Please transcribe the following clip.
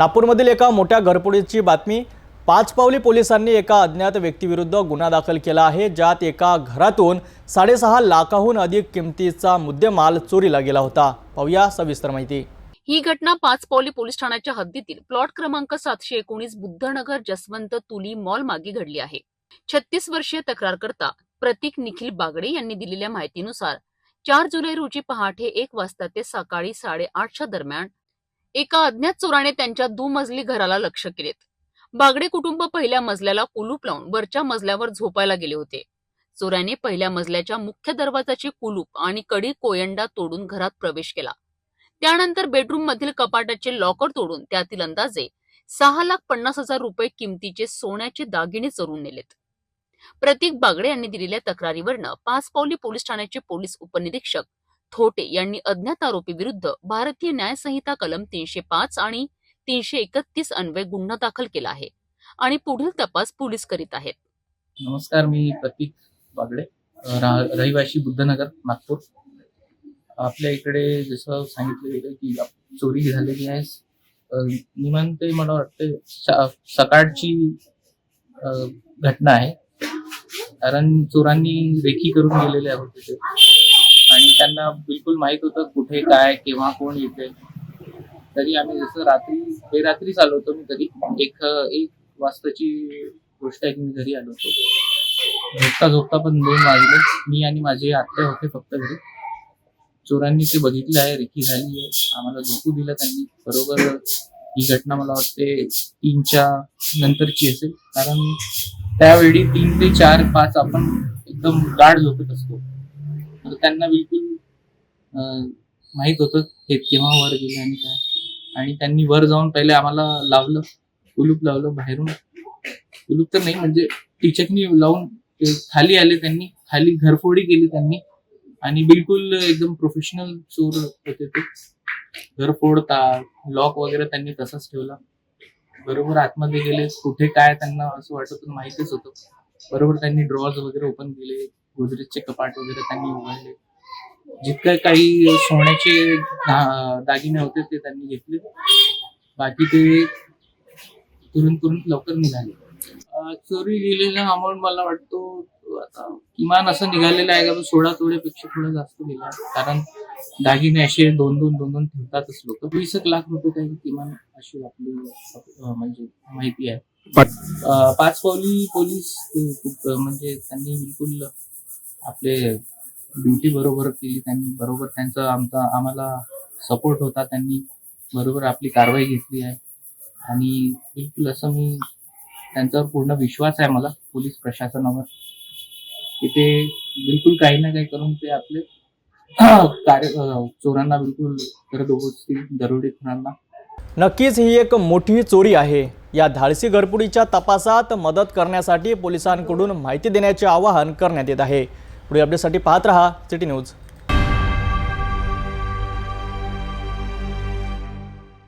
नागपूरमधील एका मोठ्या घरफोडीची बातमी पाचपावली पोलिसांनी एका अज्ञात व्यक्तीविरुद्ध गुन्हा दाखल केला आहे ज्यात एका घरातून साडेसहा लाखाहून अधिक किमतीचा मुद्देमाल चोरीला गेला होता. पाहूया सविस्तर माहिती. ही घटना पाच पावली पोलीस ठाण्याच्या हद्दीतील प्लॉट क्रमांक सातशे एकोणीस बुद्धनगर जसवंत तुली मॉल मागे घडली आहे. छत्तीस वर्षीय तक्रारकर्ता प्रतीक निखिल बागडे यांनी दिलेल्या माहितीनुसार चार जुलै रोजी पहाटे एक वाजता ते सकाळी साडेआठच्या दरम्यान एका अज्ञात चोराने त्यांच्या दुमजली घराला लक्ष केलेत. बागडे कुटुंब पहिल्या मजल्याला कुलूप लावून वरच्या मजल्यावर झोपायला गेले होते. चोराने पहिल्या मजल्याच्या मुख्य दरवाजाची कुलूप आणि कडी कोयंडा तोडून घरात प्रवेश केला. त्यानंतर बेडरूम मधील कपाटाचे लॉकर तोडून त्यातील अंदाजे सहा लाख पन्नास हजार रुपये किमतीचे सोन्याचे दागिने चोरून नेलेत. प्रतीक बागडे यांनी दिलेल्या तक्रारीवरनं पाच पावली पोलीस ठाण्याचे पोलीस उपनिरीक्षक थोटे यांनी अज्ञात आरोपी विरुद्ध भारतीय न्यायसंहिता कलम तीनशे पाच आणि तीनशे एकतीस अन्वय गुन्हा दाखल केला आहे आणि पुढील तपास पोलीस करीत आहेत. नमस्कार मी प्रतीक बागडे रहिवाशी बुद्धनगर नागपूर. आपल्या इकडे जसं सांगितलं गेलं की चोरी झालेली आहे. अ, निमान ते मला वाटते सकाळची घटना आहे. कारण चोरांनी रेखी करून गेलेले आहोत तिथे. आणि त्यांना बिलकुल माहीत होतं कुठे काय केव्हा कोण येते तरी आम्ही जसं रात्री बेरात्रीच आलो होतो मी तरी एक एक वाजताची गोष्ट आहे की मी घरी आलो होतो. झोपता झोपता पण दोन वाजले. मी आणि माझे आत्या होते फक्त घरी. चोरांनी ते बघितलं आहे रेखी झाली आहे. आम्हाला झोपू दिलं त्यांनी. बरोबर ही घटना मला वाटते तीनच्या नंतरची असेल. कारण त्यावेळी तीन ते चार पाच आपण एकदम गाढ झोपत असतो. तर त्यांना बिलकुल माहीत होतं हे केव्हा वर गेले आणि काय. आणि त्यांनी वर जाऊन पहिले आम्हाला लावलं कुलूप लावलं बाहेरून. कुलूप तर नाही म्हणजे टीचकनी लावून खाली आले त्यांनी खाली घरफोडी केली त्यांनी. आणि बिलकुल एकदम प्रोफेशनल चोर होते ते. घर फोडता लॉक वगैरे त्यांनी तसाच ठेवला. बरोबर आतमध्ये गेले कुठे काय त्यांना असं वाटत माहितीच होतं. बरोबर त्यांनी ड्रॉज वगैरे ओपन केले. गोदरेजचे कपाट वगैरे त्यांनी उघडले. जितकं काही सोन्याचे दागिने होते ते त्यांनी घेतले. बाकी ते तुरंत तुरंत लवकर निघाले. चोरी गेलेला अमाऊंट मला वाटतो आता किमान असं निघालेलं आहे का सोळा तोड्यापेक्षा थोडं जास्त गेला. कारण दागिने असे दोन दोन दोन दोन ठेवतातच लोक. वीस एक लाख रुपये काही किमान अशी आपली म्हणजे माहिती आहे. पाच पावली पोलीस खूप म्हणजे त्यांनी बिलकुल आपले ड्युटी बरोबर केली त्यांनी बरोबर त्यांचा आमचा आम्हाला सपोर्ट होता त्यांनी बरोबर आपली कारवाई घेतली आहे. आणि बिलकुल असं मी त्यांच्यावर पूर्ण विश्वास आहे मला पोलीस प्रशासनावर. की ते बिलकुल काही ना काही करून ते आपले कार्य चोरांना बिलकुल करत दरोडेखोरांना नक्कीच ही एक मोठी चोरी आहे. या धाडसी घरपुडीच्या तपासात मदत करण्यासाठी पोलिसांकडून माहिती देण्याचे आवाहन करण्यात येत आहे. पुढील अपडेटसाठी पाहत रहा सिटी न्यूज